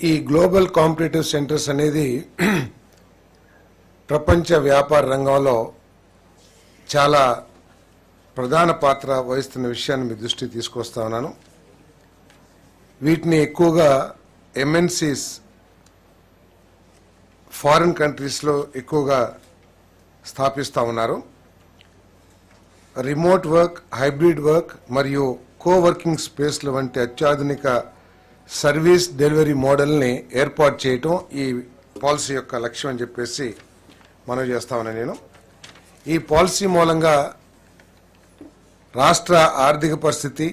ఈ global competitive centres అనేది ప్రపంచ వ్యాపార రంగంలో చాలా ప్రధాన పాత్ర వహిస్తున్న విషయాన్ని మీ దృష్టికి తీసుకొస్తా ఉన్నాను. వీటిని ఎక్కువగా ఎంఎన్సీస్ ఫారిన్ కంట్రీస్లో ఎక్కువగా స్థాపిస్తూ ఉన్నారు. రిమోట్ వర్క్ హైబ్రిడ్ వర్క్ మరియు కోవర్కింగ్ స్పేస్ల వంటి అత్యాధునిక సర్వీస్ డెలివరీ మోడల్ని ఏర్పాటు చేయటం ఈ పాలసీ యొక్క లక్ష్యం అని చెప్పేసి మనం చేస్తా ఉన్నాను నేను. ఈ పాలసీ మూలంగా రాష్ట్ర ఆర్థిక పరిస్థితి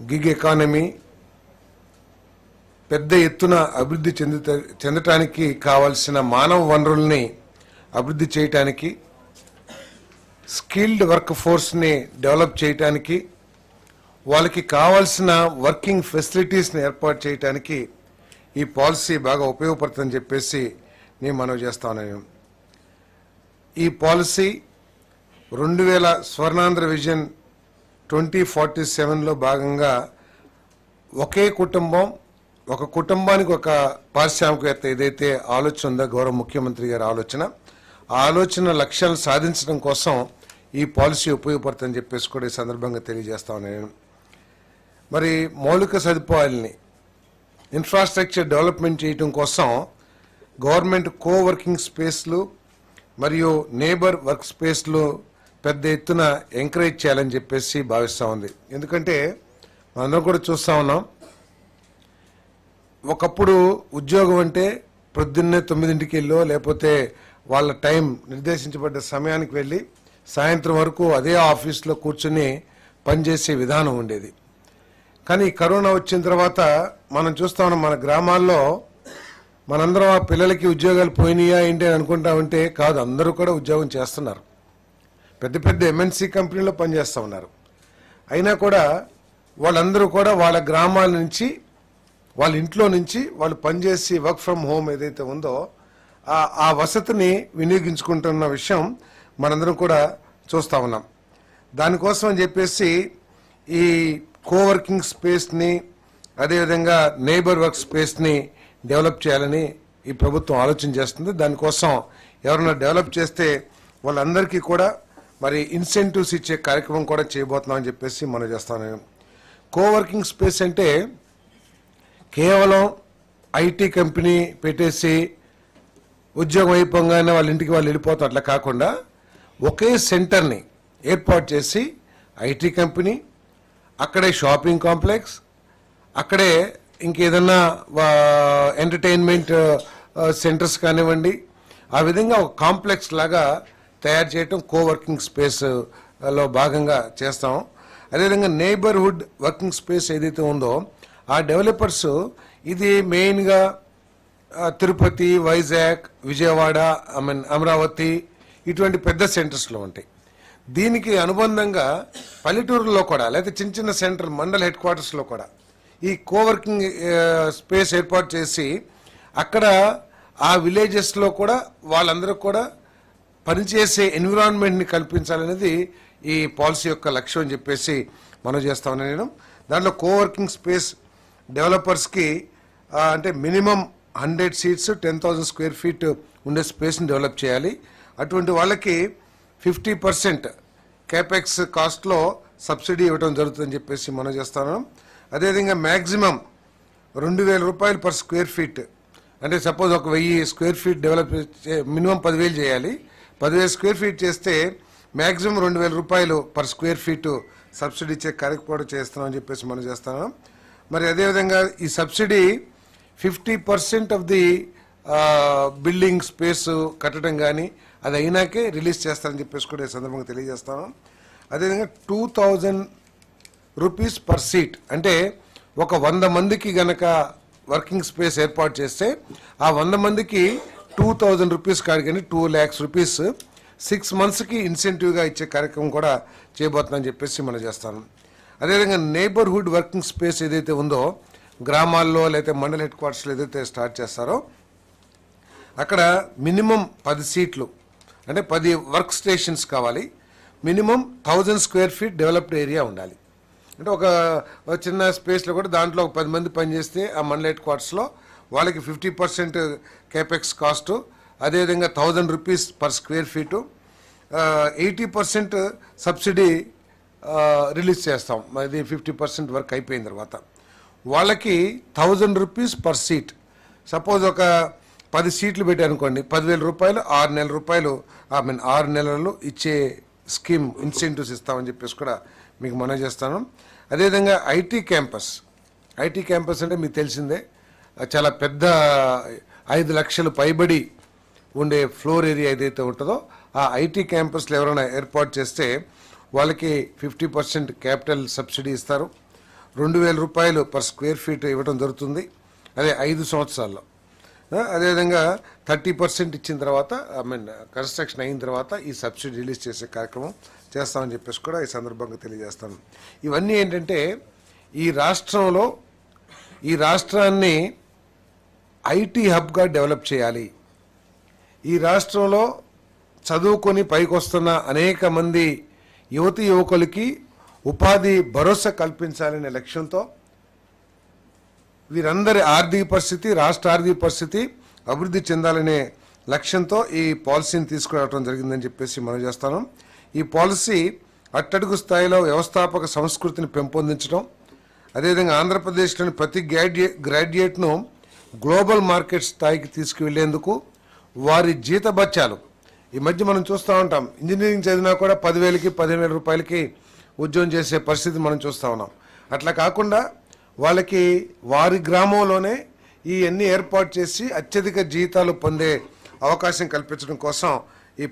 గిగ్ ఎకానమీ పెద్ద ఎత్తున అభివృద్ధి చెందుత చెందటానికి కావాల్సిన మానవ వనరుల్ని అభివృద్ధి చేయటానికి స్కిల్డ్ వర్క్ ఫోర్స్ని డెవలప్ చేయటానికి వాళ్ళకి కావాల్సిన వర్కింగ్ ఫెసిలిటీస్ని ఏర్పాటు చేయటానికి ఈ పాలసీ బాగా ఉపయోగపడుతుందని చెప్పేసి నేను మనవి చేస్తాను ఈ పాలసీ రెండు వేల స్వర్ణాంధ్ర విజన్ ట్వంటీ ఫార్టీ సెవెన్లో భాగంగా ఒకే కుటుంబం ఒక కుటుంబానికి ఒక పారిశ్రామికవేత్త ఏదైతే ఆలోచన ఉందో గౌరవ ముఖ్యమంత్రి గారి ఆలోచన ఆ ఆలోచన లక్ష్యాలను సాధించడం కోసం ఈ పాలసీ ఉపయోగపడుతుందని చెప్పేసి కూడా ఈ సందర్భంగా తెలియజేస్తా ఉన్నాను. నేను మరి మౌలిక సదుపాయాలని ఇన్ఫ్రాస్ట్రక్చర్ డెవలప్మెంట్ చేయడం కోసం గవర్నమెంట్ కోవర్కింగ్ స్పేస్లు మరియు నేబర్ వర్క్ స్పేస్లు పెద్ద ఎత్తున ఎంకరేజ్ చేయాలని చెప్పేసి భావిస్తూ ఉంది. ఎందుకంటే మనందరం కూడా చూస్తా ఉన్నాం ఒకప్పుడు ఉద్యోగం అంటే పొద్దున్నే తొమ్మిదింటికి వెళ్ళో లేకపోతే వాళ్ళ టైం నిర్దేశించబడ్డ సమయానికి వెళ్ళి సాయంత్రం వరకు అదే ఆఫీస్లో కూర్చుని పనిచేసే విధానం ఉండేది. కానీ కరోనా వచ్చిన తర్వాత మనం చూస్తా మన గ్రామాల్లో మనందరం ఆ పిల్లలకి ఉద్యోగాలు పోయినాయా ఏంటి అని అనుకుంటా ఉంటే కాదు అందరూ కూడా ఉద్యోగం చేస్తున్నారు. పెద్ద పెద్ద ఎంఎన్సీ కంపెనీలో పనిచేస్తూ ఉన్నారు. అయినా కూడా వాళ్ళందరూ కూడా వాళ్ళ గ్రామాల నుంచి వాళ్ళ ఇంట్లో నుంచి వాళ్ళు పనిచేసి వర్క్ ఫ్రమ్ హోమ్ ఏదైతే ఉందో ఆ వసతిని వినియోగించుకుంటున్న విషయం మనందరం కూడా చూస్తా ఉన్నాం. దానికోసం అని చెప్పేసి ఈ కోవర్కింగ్ స్పేస్ని అదేవిధంగా నేబర్ వర్క్ స్పేస్ని డెవలప్ చేయాలని ఈ ప్రభుత్వం ఆలోచన చేస్తుంది. దానికోసం ఎవరైనా డెవలప్ చేస్తే వాళ్ళందరికీ కూడా మరి ఇన్సెంటివ్స్ ఇచ్చే కార్యక్రమం కూడా చేయబోతున్నామని చెప్పేసి మనం చేస్తాను. కోవర్కింగ్ స్పేస్ అంటే కేవలం ఐటీ కంపెనీ పెట్టేసి ఉద్యోగం అయిపోగానే వాళ్ళ ఇంటికి వాళ్ళు వెళ్ళిపోతారు. అట్లా కాకుండా ఒకే సెంటర్ని ఏర్పాటు చేసి ఐటీ కంపెనీ అక్కడే షాపింగ్ కాంప్లెక్స్ అక్కడే ఇంకేదన్నా ఎంటర్టైన్మెంట్ సెంటర్స్ కానివ్వండి ఆ విధంగా ఒక కాంప్లెక్స్ లాగా తయారు చేయటం కోవర్కింగ్ స్పేస్లో భాగంగా చేస్తాం. అదేవిధంగా నేబర్హుడ్ వర్కింగ్ స్పేస్ ఏదైతే ఉందో ఆ డెవలపర్స్ ఇది మెయిన్గా తిరుపతి వైజాగ్ విజయవాడ ఐ మీన్ అమరావతి ఇటువంటి పెద్ద సెంటర్స్లో ఉంటాయి. దీనికి అనుబంధంగా పల్లెటూరులో కూడా లేకపోతే చిన్న చిన్న సెంటర్ మండల్ హెడ్ క్వార్టర్స్లో కూడా ఈ కోవర్కింగ్ స్పేస్ ఏర్పాటు చేసి అక్కడ ఆ విలేజెస్లో కూడా వాళ్ళందరూ కూడా పనిచేసే ఎన్విరాన్మెంట్ని కల్పించాలనేది ఈ పాలసీ యొక్క లక్ష్యం అని చెప్పేసి మనం చేస్తా నేను. దాంట్లో కోవర్కింగ్ స్పేస్ డెవలపర్స్కి అంటే minimum hundred seats ten thousand square feet ఉండే స్పేస్ని డెవలప్ చేయాలి. అటువంటి వాళ్ళకి ఫిఫ్టీ పర్సెంట్ క్యాపెక్స్ కాస్ట్లో సబ్సిడీ ఇవ్వడం జరుగుతుందని చెప్పేసి మనం చేస్తాను అదేవిధంగా మ్యాక్సిమం రెండు వేల రూపాయలు పర్ స్క్వేర్ ఫీట్. అంటే సపోజ్ ఒక వెయ్యి స్క్వేర్ ఫీట్ డెవలప్ మినిమం పదివేలు చేయాలి. పదివేలు స్క్వేర్ ఫీట్ చేస్తే మ్యాక్సిమం రెండు వేల రూపాయలు పర్ స్క్వేర్ ఫీటు సబ్సిడీ ఇచ్చే కార్యక్రమం చేస్తున్నామని చెప్పేసి మనం చేస్తాను మరి అదేవిధంగా ఈ subsidy fifty percent of the building space కట్టడం కానీ అది అయినాకే రిలీజ్ చేస్తారని చెప్పేసి కూడా ఈ సందర్భంగా తెలియజేస్తాను. అదేవిధంగా two thousand rupees per seat అంటే ఒక వంద మందికి గనక వర్కింగ్ స్పేస్ ఏర్పాటు చేస్తే ఆ వంద మందికి టూ థౌజండ్ రూపీస్ కానీ టూ ల్యాక్స్ రూపీస్ సిక్స్ మంత్స్కి ఇన్సెంటివ్గా ఇచ్చే కార్యక్రమం కూడా చేయబోతుందని చెప్పేసి మనం చేస్తాను. అదేవిధంగా నేబర్హుడ్ వర్కింగ్ స్పేస్ ఏదైతే ఉందో గ్రామాల్లో లేకపోతే మండల హెడ్ క్వార్టర్స్లో ఏదైతే స్టార్ట్ చేస్తారో అక్కడ మినిమం పది సీట్లు అంటే పది వర్క్ స్టేషన్స్ కావాలి. Minimum thousand square feet developed area ఉండాలి. అంటే ఒక చిన్న స్పేస్లో కూడా దాంట్లో ఒక పది మంది పనిచేస్తే ఆ మన్లైట్ క్వార్ట్స్లో క్వార్టర్స్లో వాళ్ళకి ఫిఫ్టీ పర్సెంట్ కేపెక్స్ కాస్ట్ అదేవిధంగా thousand rupees per square feet eighty percent subsidy release చేస్తాం. అది ఫిఫ్టీ పర్సెంట్ వర్క్ అయిపోయిన తర్వాత. వాళ్ళకి thousand rupees per seat. Suppose ఒక పది సీట్లు పెట్టారనుకోండి పదివేల రూపాయలు ఆరు నెలల రూపాయలు ఐ మీన్ ఆరు నెలలు ఇచ్చే స్కీమ్ ఇన్సెంటివ్స్ ఇస్తామని చెప్పేసి కూడా మీకు మనం చేస్తాను. అదేవిధంగా ఐటీ క్యాంపస్ ఐటీ క్యాంపస్ అంటే మీకు తెలిసిందే చాలా పెద్ద ఐదు లక్షలు పైబడి ఉండే ఫ్లోర్ ఏరియా ఏదైతే ఉంటుందో ఆ ఐటీ క్యాంపస్లో ఎవరైనా ఏర్పాటు చేస్తే వాళ్ళకి ఫిఫ్టీ పర్సెంట్ క్యాపిటల్ సబ్సిడీ ఇస్తారు. రెండు వేల రూపాయలు పర్ స్క్వేర్ ఫీట్ ఇవ్వడం జరుగుతుంది. అదే ఐదు సంవత్సరాల్లో. అదేవిధంగా థర్టీ పర్సెంట్ ఇచ్చిన తర్వాత ఐ మీన్ కన్స్ట్రక్షన్ అయిన తర్వాత ఈ సబ్సిడీ రిలీజ్ చేసే కార్యక్రమం చేస్తామని చెప్పేసి కూడా ఈ సందర్భంగా తెలియజేస్తాను. ఇవన్నీ ఏంటంటే ఈ రాష్ట్రంలో ఈ రాష్ట్రాన్ని ఐటీ హబ్గా డెవలప్ చేయాలి. ఈ రాష్ట్రంలో చదువుకొని పైకొస్తున్న అనేక మంది యువతి యువకులకి ఉపాధి భరోసా కల్పించాలనే లక్ష్యంతో వీరందరి ఆర్థిక పరిస్థితి రాష్ట్ర ఆర్థిక పరిస్థితి అభివృద్ధి చెందాలనే లక్ష్యంతో ఈ పాలసీని తీసుకురావడం జరిగిందని చెప్పేసి మనం చేస్తాను. ఈ పాలసీ అట్టడుగు స్థాయిలో వ్యవస్థాపక సంస్కృతిని పెంపొందించడం అదేవిధంగా ఆంధ్రప్రదేశ్లోని ప్రతి గ్రాడ్యుయేట్ గ్రాడ్యుయేట్ను గ్లోబల్ మార్కెట్ స్థాయికి తీసుకువెళ్ళేందుకు వారి జీతభత్యాలు. ఈ మధ్య మనం చూస్తూ ఉంటాం. ఇంజనీరింగ్ చదివినా కూడా పదివేలకి పదిహేను రూపాయలకి ఉద్యోగం చేసే పరిస్థితి మనం చూస్తూ ఉన్నాం. అట్లా కాకుండా వాళ్ళకి వారి గ్రామంలోనే ఈ అన్ని ఏర్పాటు చేసి అత్యధిక జీతాలు పొందే అవకాశం కల్పించడం కోసం ఈ